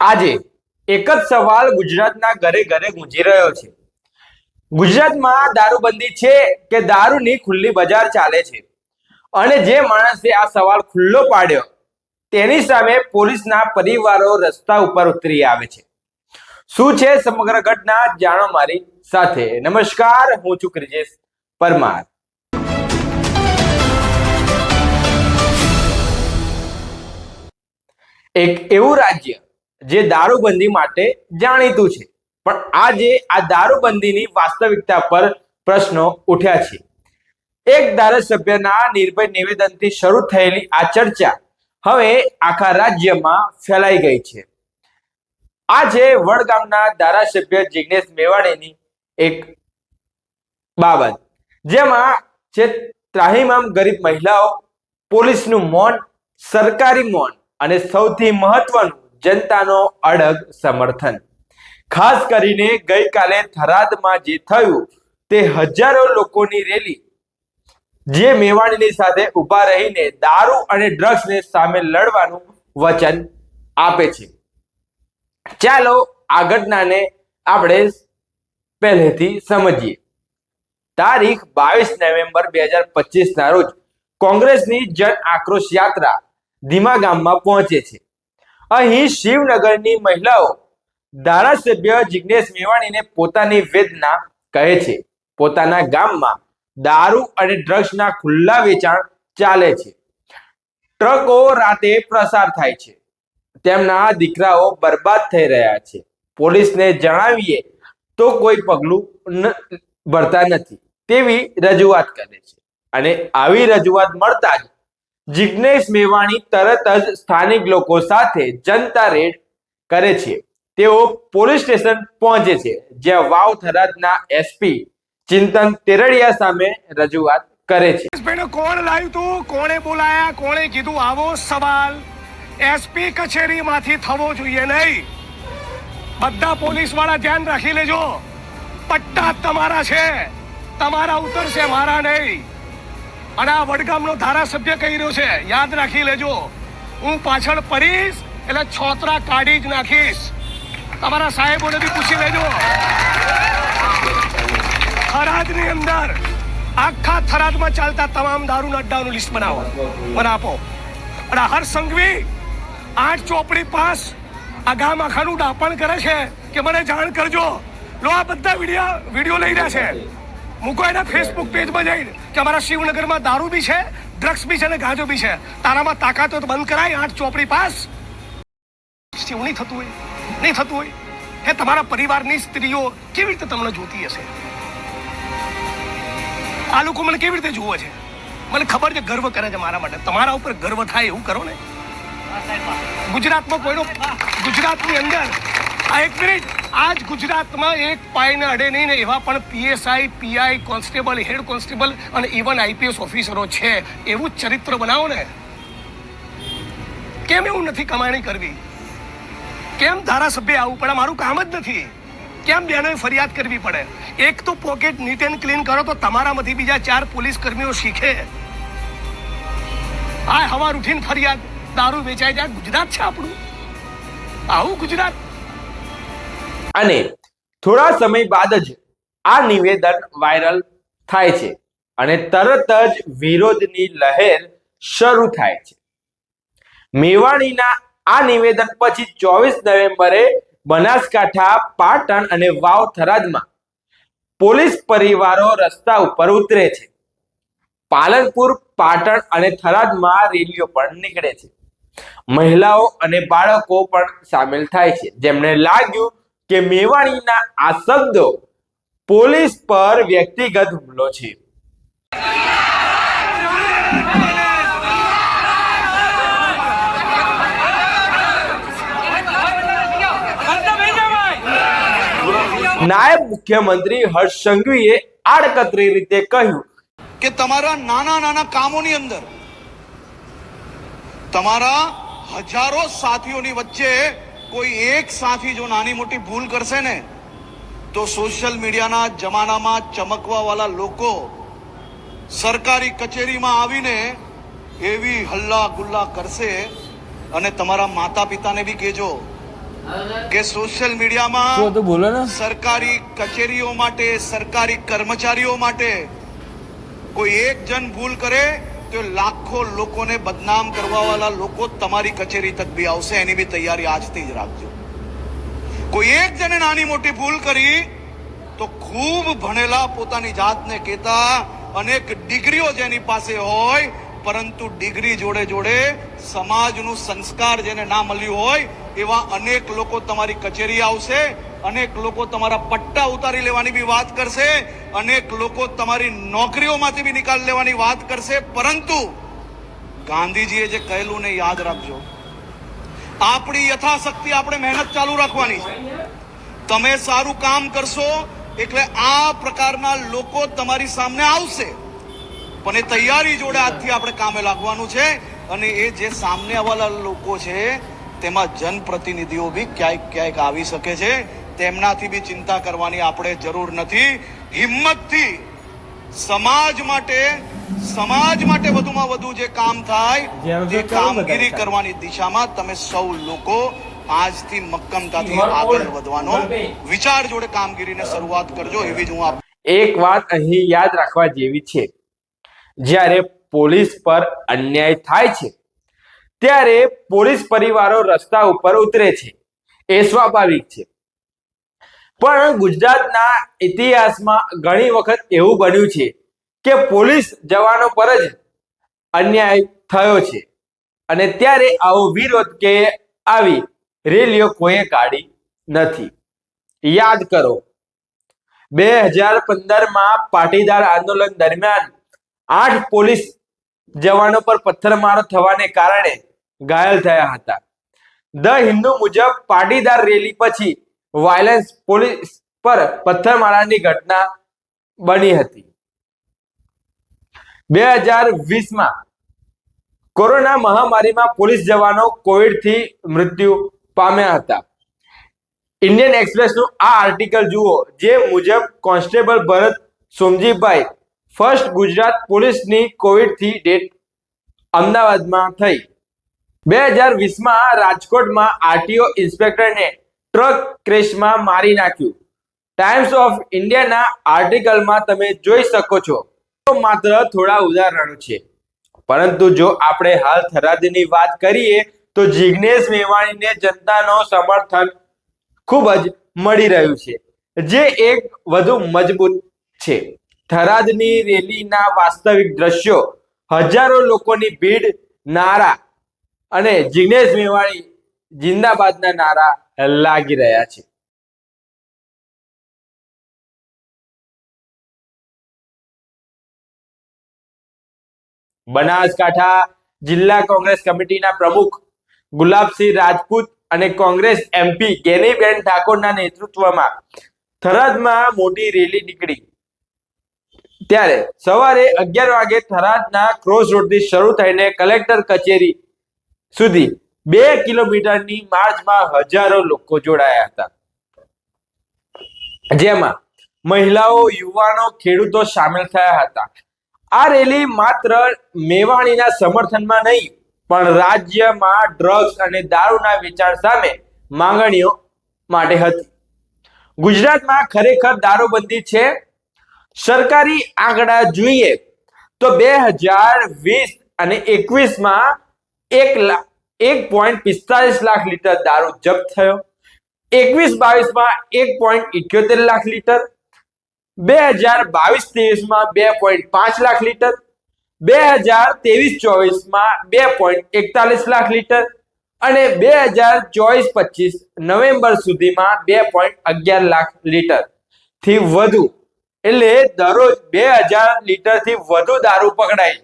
આજે એક જ સવાલ ગુજરાતના ઘરે ઘરે ગુંજી રહ્યો છે. ગુજરાતમાં દારૂબંધી છે કે દારૂની ખુલ્લી બજાર ચાલે છે? અને જે માણસે આ સવાલ ખુલ્લો પાડ્યો, તેની સામે પોલીસના પરિવારો રસ્તા ઉપર ઉતરી આવે છે. શું છે સમગ્ર ઘટના જાણો મારી સાથે? નમસ્કાર, હું છું ક્રિજેશ પરમાર. એક એવું રાજ્ય જે દારૂબંધી માટે જાણીતું છે. પણ આજે આ દારૂબંધીની વાસ્તવિકતા પર પ્રશ્નો ઉઠ્યા છે. એક ધારાસભ્યના નિર્ભય નિવેદનથી શરૂ થયેલી આ ચર્ચા હવે આખા રાજ્યમાં ફેલાઈ ગઈ છે. આ છે વડગામના ધારાસભ્ય જિગ્નેશ મેવાણીની એક બાબત, જેમાં જે ત્રાહીમામ ગરીબ મહિલાઓ, પોલીસનું મૌન, સરકારી મૌન અને સૌથી મહત્વનું જનતાનો અડગ સમર્થન. ખાસ કરીને ગઈકાલે થરાદમાં જે થયું, તે હજારો લોકોની રેલી. જે મેવાણીની સાથે ઊભા રહીને દારૂ અને ડ્રગ્સને સામે લડવાનું વચન આપે છે. ચાલો આ આપણે પહેલેથી સમજીએ. તારીખ બાવીસ નવેમ્બર બે હજાર પચીસ ના રોજ કોંગ્રેસની જન આક્રોશ યાત્રા ધીમા ગામમાં પહોંચે છે. અહીં શિવનગરની મહિલાઓ ધારાસભ્ય જિગ્નેશ મેવાણીને પોતાની વેદના કહે છે. પોતાના ગામમાં દારૂ અને ડ્રગ્સના ખુલ્લા વેચાણ ચાલે છે. ટ્રકો રાતે પ્રસાર થાય છે. તેમના દીકરાઓ બરબાદ થઈ રહ્યા છે. પોલીસને જણાવીએ તો કોઈ પગલું ભરતા નથી. તેવી રજૂઆત કરે છે. અને આવી રજૂઆત મળતા જ જિગ્નેશ મેવાણી તરત જ સ્થાનિક લોકો સાથે જનતા રેડ કરે છે. તેઓ પોલીસ સ્ટેશન પહોંચે છે, જ્યાં વાવ થરાદના એસપી ચિંતન તેરડિયા સામે રજૂઆત કરે છે. કોણ લાવ્યું તું? કોણે બોલાયા? કોણે કીધું, આવો સવાલ. એસપી કચેરીમાંથી થવો જોઈએ નહીં. બધા પોલીસવાળા ધ્યાન રાખી લેજો. પટ્ટા તમારા છે. તમારા ઉતરશે મારા નહીં. અને આ વડગામનો ધારાસભ્ય કહી રહ્યો છે, યાદ રાખી લેજો. હું પાછળ પડીશ, એટલે છોતરા કાઢી જ નાખીશ. તમારા સાહેબોને બી પૂછી લેજો. થરાદની અંદર આખા થરાદમાં ચાલતા તમામ દારૂના અડ્ડાનું લિસ્ટ બનાવો. મને આપો. અને હર સંઘવી આઠ ચોપડી પાસ આ ગામ આખાનું ડાપણ કરે છે કે મને જાણ કરજો. લો, આ બધા વીડિયો વીડિયો લઈ રહ્યા છે. મૂકો એના ફેસબુક પેજમાં જઈને કે અમારા શિવનગરમાં દારૂ બી છે ડ્રગ્સ બી છે અને ગાંજો બી છે. તારામાં તાકાત તો બંધ કરાય, આઠ ચોપડી પાસ. શિવ, નહીં થતું હોય. નહીં થતું હોય. કે તમારા પરિવારની સ્ત્રીઓ કેવી રીતે તમને જોતી હશે? આ લોકો મને કેવી રીતે જુએ છે? મને ખબર છે, ગર્વ કરે છે મારા માટે. તમારા ઉપર ગર્વ થાય એવું કરો ને. ગુજરાતમાં કોઈનો ગુજરાતની અંદર આ એક મિનિટ. આજ ગુજરાતમાં એક પાયને અડે નહીં ને એવા પણ PSI PI constable, head constable અને ઇવન આઈપીએસ ઓફિસરો છે. એવું ચરિત્ર બનાવો ને. કેમ એવું નથી કમાણી કરવી? કેમ ધારાસભ્ય આવવું પડે? મારું કામ જ નથી. કેમ બેનોએ ફરિયાદ કરવી પડે? એક તો પોકેટ નીટ એન્ડ ક્લીન કરો તો તમારામાંથી બીજા ચાર પોલીસ કર્મીઓ શીખે. આ હવાર ઉઠીને ફરિયાદ. દારૂ વેચાય જાય. ગુજરાત છે આપણું. આવું ગુજરાત. અને થોડા સમય બાદ જ આ નિવેદન વાયરલ થાય છે અને તરત જ વિરોધની લહેર શરૂ થાય છે. મેવાણીના આ નિવેદન પછી ચોવીસ નવેમ્બરે બનાસકાંઠા, પાટણ અને વાવ થરાદમાં પોલીસ પરિવારો રસ્તા ઉપર ઉતરે છે. પાલનપુર, પાટણ અને થરાદમાં રેલીઓ પણ નીકળે છે. મહિલાઓ અને બાળકો પણ સામેલ થાય છે. જેમને લાગ્યું કે મેવાણીના આ શબ્દો પોલીસ પર વ્યક્તિગત હુમલો છે. નાયબ મુખ્યમંત્રી હર્ષ સંઘવીએ આડકતરી રીતે કહ્યું કે તમારા નાના નાના કામોની અંદર તમારા હજારો સાથીઓની વચ્ચે કોઈ એક સાથી જો નાની મોટી ભૂલ કરશે ને તો સોશિયલ મીડિયાના જમાનામાં ચમકવાવાળા લોકો સરકારી કચેરીમાં આવીને એવી હલ્લા ગુલ્લા કરશે અને તમારા માતા પિતાને બી કહેજો કે સોશિયલ મીડિયામાં બોલો સરકારી કચેરીઓ માટે સરકારી કર્મચારીઓ માટે કોઈ એક જણ ભૂલ કરે તો લાખો લોકોને બદનામ કરવા વાળા લોકો તમારી કચેરી તક બી આવશે, એની બી તૈયારી આજથી જ રાખજો. કોઈ એક જણે નાની મોટી ભૂલ કરી, તો ખૂબ ભણેલા પોતાની જાતને કહેતા અનેક ડિગ્રીઓ જેની પાસે હોય, પરંતુ ડિગ્રી જોડે જોડે સમાજનું સંસ્કાર જેને ના મળ્યું હોય, એવા અનેક લોકો તમારી કચેરી આવશે અનેક લોકો તમારા પટ્ટા ઉતારી લેવાની બી વાત કરશે, અનેક લોકો તમારી નોકરીઓમાંથી બી નિકાલ લેવાની વાત કરશે, પરંતુ ગાંધીજીએ જે કહેલું ને યાદ રાખજો. આપણી યથાશક્તિ આપણે મહેનત ચાલુ રાખવાની છે. તમે સારું કામ કરશો એટલે આ પ્રકારના લોકો તમારી સામે આવશે. પણ એ તૈયારી જોડે આજથી આપણે કામે લાગવાનું છે અને એ જે સામને આવવાના લોકો છે, તેમાં જનપ્રતિનિધિઓ બી ક્યાંક ક્યાંક આવી શકે છે. તેમનાથી બી ચિંતા કરવાની આપણે જરૂર નથી. હિંમતથી સમાજ માટે સમાજ માટે વધુમાં વધુ જે કામ થાય તે કામગીરી કરવાની દિશામાં તમે સૌ લોકો આજથી મક્કમતાથી. આગળ વધવાનો વિચાર જોડે કામગીરીને શરૂઆત કરજો એવી જ હું આપ એક વાત અહીં યાદ રાખવા જેવી છે. જ્યારે પોલીસ પર અન્યાય થાય છે ત્યારે પોલીસ પરિવારો રસ્તા ઉપર ઉતરે છે. એ સ્વાભાવિક છે. પણ ગુજરાતના ઇતિહાસમાં ઘણી વખત એવું બન્યું છે કે પોલીસ જવાનો પર જ અન્યાય થયો છે. અને ત્યારે આવો વિરોધ કે આવી રેલીઓ કોઈએ કાઢી નથી. યાદ કરો, બે હજાર પંદરમાં પાટીદાર આંદોલન દરમિયાન આઠ પોલીસ જવાનો પર પથ્થરમારો થવાને કારણે ઘાયલ થયા હતા. ધ હિન્દુ મુજબ પાટીદાર રેલી પછી વાયલન્સ પોલીસ પર પથ્થરમારાની ઘટના બની હતી. બે હજાર વીસમાં કોરોના મહામારીમાં પોલીસ જવાનો કોવિડથી મૃત્યુ પામ્યા હતા. ઇન્ડિયન એક્સપ્રેસનું આ આર્ટિકલ જુઓ, જે મુજબ કોન્સ્ટેબલ ભરત સોમજીભાઈ ફર્સ્ટ ગુજરાત પોલીસની કોવિડથી ડેટ અમદાવાદમાં થઈ. બે હજાર વીસમાં રાજકોટમાં આરટીઓ ઇન્સ્પેક્ટરને ટ્રક ક્રેશમાં મારી નાખ્યું. ટાઈમ્સ ઓફ ઇન્ડિયાના આર્ટિકલમાં તમે જોઈ શકો છો. તો માત્ર થોડા ઉદાહરણો છે. પરંતુ જો આપણે હાલ થરાદની વાત કરીએ, તો જિગ્નેશ મેવાણીને જનતાનો સમર્થન ખૂબ જ મળી રહ્યું છે. જે એક વધુ મજબૂત છે. થરાદની રેલીના વાસ્તવિક દ્રશ્યો, હજારો લોકોની ભીડ, નારા અને જિગ્નેશ મેવાણી જિંદાબાદના નારા લાગી રહ્યા છે. બનાસકાંઠા જિલ્લા કોંગ્રેસ કમિટીના પ્રમુખ ગુલાબસિંહ રાજપૂત અને કોંગ્રેસ એમપી ગેનીબેન ઠાકોરના નેતૃત્વમાં થરાદમાં મોટી રેલી નીકળી. ત્યારે સવારે અગિયાર વાગે થરાદના ક્રોસ રોડથી શરૂ થઈને કલેક્ટર કચેરી સુધી બે કિલોમીટરની માર્ચમાં હજારો લોકો જોડાયા હતા. જેમાં મહિલાઓ, યુવાનો, ખેડૂતો સામેલ થયા હતા. આ રેલી માત્ર મેવાણીના સમર્થનમાં નહીં, પણ રાજ્યમાં ડ્રગ્સ અને દારૂના વેચાણ સામે માંગણીઓ માટે હતી. ગુજરાતમાં ખરેખર દારૂબંધી છે? સરકારી આંકડા જોઈએ તો બે હજાર વીસ અને એકવીસમાં એક લાખ એક પોઈન્ટ પિસ્તાલીસ લાખ લીટર દારૂ જપ્ત થયો. એકવીસ બાવીસમાં એક પોઈન્ટ ઇઠ્યોતેર લાખ લીટર. બે હજાર બાવીસ ત્રેવીસમાં બે પોઈન્ટ પાંચ લાખ લીટર. બે હજાર ત્રેવીસ ચોવીસમાં બે પોઈન્ટ એકતાલીસ લાખ લીટર. અને બે હજાર ચોવીસ પચીસ નવેમ્બર સુધીમાં બે પોઈન્ટ અગિયાર લાખ લીટર. થી વધુ. એટલે દરરોજ બે હજાર લીટરથી વધુ દારૂ પકડાય.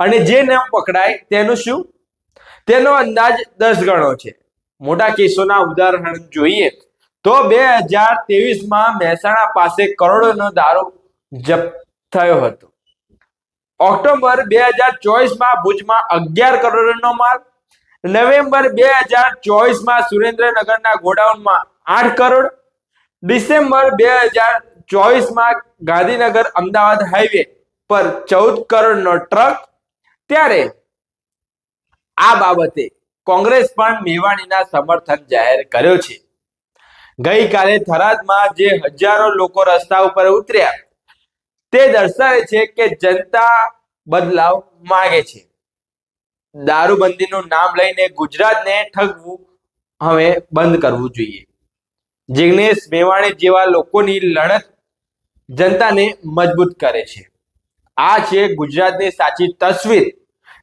અને જે ન પકડાય તેનું શું? તેનો અંદાજ દસ ગણો છે. મોટા કેસોના ઉદાહરણ જોઈએ તો બે હજાર ત્રેવીસમાં મહેસાણા પાસે કરોડોનો દારૂ જપ્ત થયો હતો. ઓક્ટોબર બે હજાર ચોવીસમાં ભુજમાં અગિયાર કરોડનો માલ, નવેમ્બર બે હજાર ચોવીસમાં સુરેન્દ્રનગરના ગોડાઉનમાં આઠ કરોડ, ડિસેમ્બર બે હજાર ચોવીસમાં ગાંધીનગર અમદાવાદ હાઈવે પર ચૌદ કરોડનો ટ્રક, ત્યારે આ બાબતે કોંગ્રેસ પણ મેવાણીના સમર્થન જાહેર કર્યો છે. ગઈકાલે થરાદમાં જે હજારો લોકો રસ્તા ઉપર ઉતર્યા, તે દર્શાવે છે કે જનતા બદલાવ માંગે છે. દારૂબંધીનું નામ લઈને ગુજરાતને ઠગવું હવે બંધ કરવું જોઈએ. જિગ્નેશ મેવાણી જેવા લોકોની લડત જનતાને મજબૂત કરે છે. આ છે ગુજરાતની સાચી તસવીર.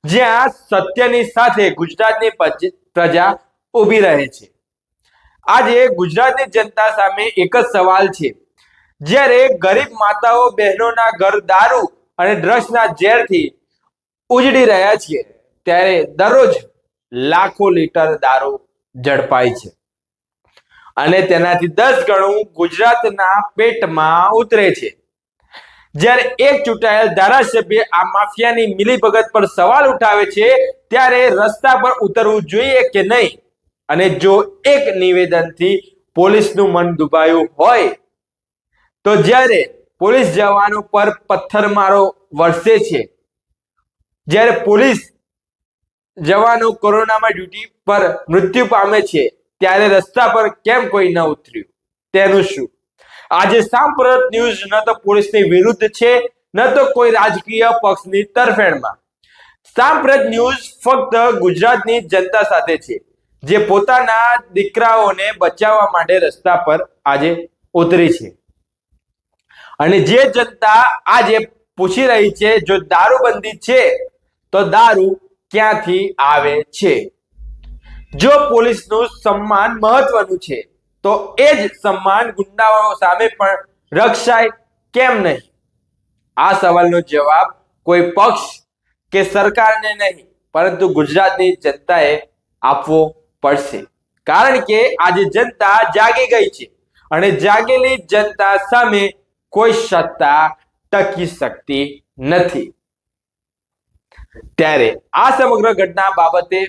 જ્યાં સત્યની સાથે ગુજરાતની પ્રજા ઊભી રહે છે. આજે ગુજરાતની જનતા સામે એક જ સવાલ છે. જ્યારે ગરીબ માતાઓ બહેનોના ઘર દારૂ અને ડ્રગ્સના ઝેરથી ઉજડી રહ્યા છીએ, ત્યારે દરરોજ લાખો લીટર દારૂ ઝડપાય છે. અને તેનાથી દસ ગણું ગુજરાતના પેટમાં ઉતરે છે. જ્યારે એક ચૂંટાયેલ ધારાસભ્ય આ માફિયાની મિલીભગત પર સવાલ ઉઠાવે છે, ત્યારે રસ્તા પર ઉતરવું જોઈએ કે નહીં? અને જો એક નિવેદનથી પોલીસનું મન દુભાયું હોય, તો જ્યારે પોલીસ જવાનો પર પથ્થરમારો વરસે છે, જ્યારે પોલીસ જવાનો કોરોનામાં ડ્યુટી પર મૃત્યુ પામે છે, ત્યારે રસ્તા પર કેમ કોઈ ન ઉતર્યું? તેનું શું? આજે સાંપ્રત ન્યૂઝ ન તો પોલીસની વિરુદ્ધ છે, ન તો કોઈ રાજકીય પક્ષની તરફેણમાં. સાંપ્રત ન્યૂઝ ફક્ત ગુજરાતની જનતા સાથે છે, જે પોતાના દીકરાઓને બચાવવા માટે રસ્તા પર આજે ઉતરી છે. અને જે જનતા આજે પૂછી રહી છે, જો દારૂબંધી છે, તો દારૂ ક્યાંથી આવે છે? જો પોલીસનું સન્માન મહત્વનું છે તો એ જ સન્માન ગુંડાઓ સામે પણ રક્ષાય કેમ નહીં? આ સવાલનો જવાબ કોઈ પક્ષ કે સરકારને નહીં, પરંતુ ગુજરાતની જનતાએ આપવો પડશે. કારણ કે આજે જનતા જાગી ગઈ છે અને જાગેલી જનતા સામે કોઈ સત્તા ટકી શકતી નથી. ત્યારે આ સમગ્ર ઘટના બાબતે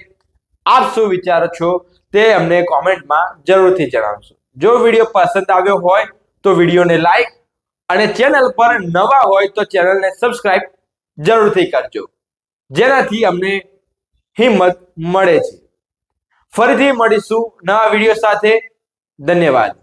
આપ શું વિચારો છો? તે અમને કોમેન્ટમાં જરૂરથી જણાવશો જો વીડિયો પસંદ આવ્યો હોય તો વિડીયોને લાઈક અને ચેનલ પર નવા હોય તો ચેનલને સબસ્ક્રાઇબ જરૂરથી કરજો. જેનાથી અમને હિંમત મળે છે. ફરીથી મળીશું નવા વીડિયો સાથે. ધન્યવાદ.